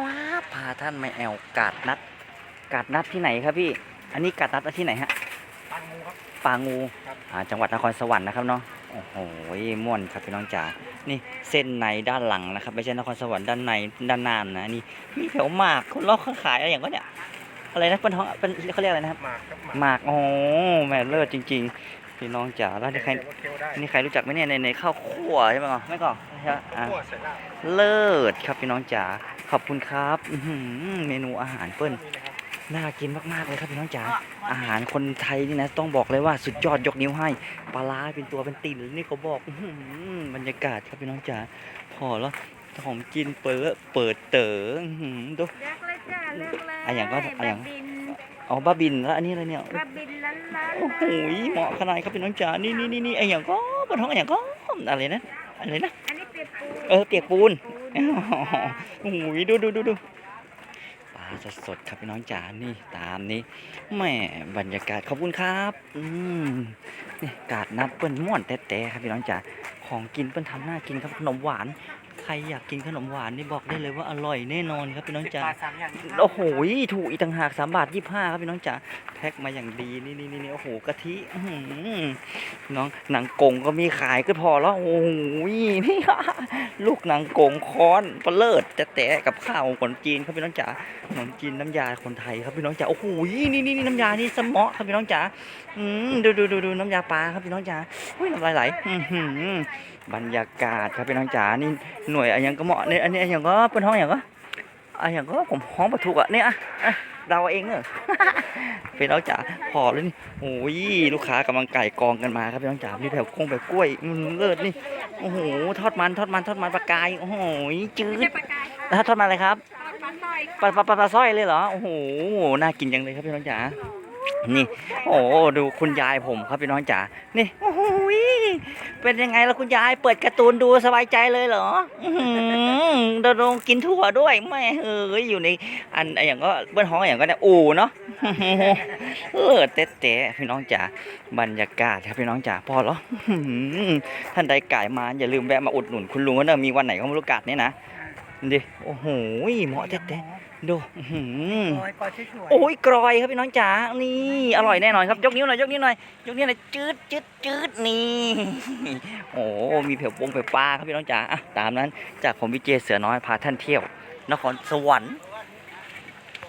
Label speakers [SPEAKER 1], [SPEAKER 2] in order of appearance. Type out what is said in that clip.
[SPEAKER 1] ว้าบพาท่านมาแอวกาดนัด กาดนัดที่ไหนครับพี่ อันนี้กาดนัดที่ไหนฮะ
[SPEAKER 2] ตังงูครับ
[SPEAKER 1] ปางู
[SPEAKER 2] ครับ
[SPEAKER 1] อ่าจังหวัดนครสวรรค์นะครับเนาะโอ้โหม่วนครับพี่น้องจ๋านี่เส้นในด้านหลังนะครับไม่ใช่นครสวรรค์ด้านในด้านหน้านะนี่มีแถวหมากคนเลาะขายอะไรอย่างก็เนี่ยอะไรนะเป็นท้องเป็นเขาเรียกอะไรนะครับ
[SPEAKER 2] หมากครับ
[SPEAKER 1] หมากโอ้โหแม่เลิศจริง ๆ พี่น้องจ๋าแล้วนี่ใคร
[SPEAKER 2] เดี๋ยวว่าเคี้ยวได้
[SPEAKER 1] นี่ใครรู้จักไหมเนี่ยในในข้าวคั่วใช่ไหมก่อนไม่ก่อนใช่ไหม อะ
[SPEAKER 2] คั่วเสร็จแล้ว
[SPEAKER 1] เลิศครับพี่น้องจ๋าขอบคุณครับอื้อหือเมนูอาหารเปิ้ล
[SPEAKER 2] นี่นะครับ
[SPEAKER 1] น่ากินมากๆเลยครับพี่น้องจ๋าอาหารคนไทยนี่นะต้องบอกเลยว่าสุดยอดยกนิ้วให้ปลาร้าเป็นตัวเป็นติ่นเลยนี่เขาบอกอื้อหือบรรยากาศครับพี่น้องจ๋าพอแล้วของกินเปิดเปิดเต๋ออื้อหือดู
[SPEAKER 3] เลือกเลยจ้าเลือกเลย
[SPEAKER 1] อะอย่างก็อะอย่าง
[SPEAKER 3] บะบิน
[SPEAKER 1] เอาบ้าบินแล้วอันนี้อะไรเนี่ย
[SPEAKER 3] บะบินล้านล้าน
[SPEAKER 1] โอ้โหเหมาะขนาดครับพี่น้องจ๋านี่นี่นี่นี่ไอ้อย่างก็บนท้องไอ้อย่างก็อะไรนะ อะไรนะ
[SPEAKER 3] อันนี้เปียกปู
[SPEAKER 1] เออเปียกปูน
[SPEAKER 3] ปูน
[SPEAKER 1] โอ้โหดูดูดูดูปลาสดสดๆครับพี่น้องจ๋า นี่ตามนี้แหม่บรรยากาศขอบคุณครับ อืมนี่กาดนัดเปิ้นม่วนแต่แต่ครับพี่น้องจ๋า ของกินเปิ้นทำหน้ากินครับขนมหวาน ใครอยากกินขนมหวานนี่บอกได้เลยว่าอร่อยแน่นอนครับพี่น้องจ๋า
[SPEAKER 2] ปลาสามอย่างนี้
[SPEAKER 1] โอ้โหถูกอีกต่างหากสามบาทยี่ห้าครับพี่น้องจ๋าแพ็คมาอย่างดีนี่นี่นี่โอ้โหกะทิอื้อหือน้องหนังกงก็มีขายก็พอแล้วโอ้โหนี่ลูกหนังกงค้อนปลาเลิศแต่แต่กับข้าวคนจีนครับพี่น้องจ๋าขนมจีนน้ำยาคนไทยครับพี่น้องจ๋าโอ้โหนี่นี่นี่น้ำยานี่สมอครับพี่น้องจ๋าอืมดูดูดูดูน้ำยาปลาครับพี่น้องจ๋าอุ้ยน้ำลายไหลอื้อหือบรรยากาศครับพี่น้องจ๋านี่หน่วยอะไรยังก็เหมาะเนี่ยอันนี้อันยังก็เป็นห้องอย่างก็อะอย่างก็ผมห้องประทุกอะเนี่ยอะอะเราเองเนอะเป็นน้องจ๋าพอเลยนี่โอ้ยลูกค้ากำลังไก่กองกันมาครับพี่น้องจ๋ามีแถวกงแบบกล้วยอืมเลิศนี่โอ้โหทอดมันทอดมันทอดมันปลากายโอ้โหจื
[SPEAKER 3] ไม่
[SPEAKER 1] ด
[SPEAKER 3] ใช่ปลากายค่ะ
[SPEAKER 1] แล้วทอดมันอะไรครับ
[SPEAKER 3] ทอดมันหน่อย
[SPEAKER 1] ปลาปลาปลาปลาสร้อยเลยเหรอโอ้โหน่ากินจังเลยครับพี่น้องจ๋า นี่ โอ้ดูคุณยายผมครับพี่น้องจ๋านี่โอ้โหยเป็นยังไงล่ะคุณยายเปิดการ์ตูนดูสบายใจเลยเหรออือหือโดนงกินถั่วด้วยแม่เอ้ยอยู่ในอันไอ้อย่างก็เบิ้ลห้องอย่างก็เนี่ยอู่เนาะเออเต๊ะเต๊ะพี่น้องจ๋าบรรยากาศครับพี่น้องจ๋าพอแล้วอื้อหือท่านใดไก่มาอย่าลืมแวะมาอุดหนุนคุณลุงก็เนอะมีวันไหนก็ไม่รู้กาดเนี่ยนะ ดิโอ้โหเหมาะเต๊ะเต๊ะดูอื้อหือ
[SPEAKER 2] โอ้ยปลาช่วยๆ
[SPEAKER 1] โอ้ยกรอยครับพี่น้องจ๋านี่อร่อยแน่นอนครับยกนิ้วหน่อยยกนิ้วหน่อยยกนิ้วหน่อยจืดจืดจืดนี่โอ้มีเผียวปงเผียวปลาครับพี่น้องจ๋าอะตามนั้นจากผมวิเจเสือน้อยพาท่านเที่ยวนครสวรรค์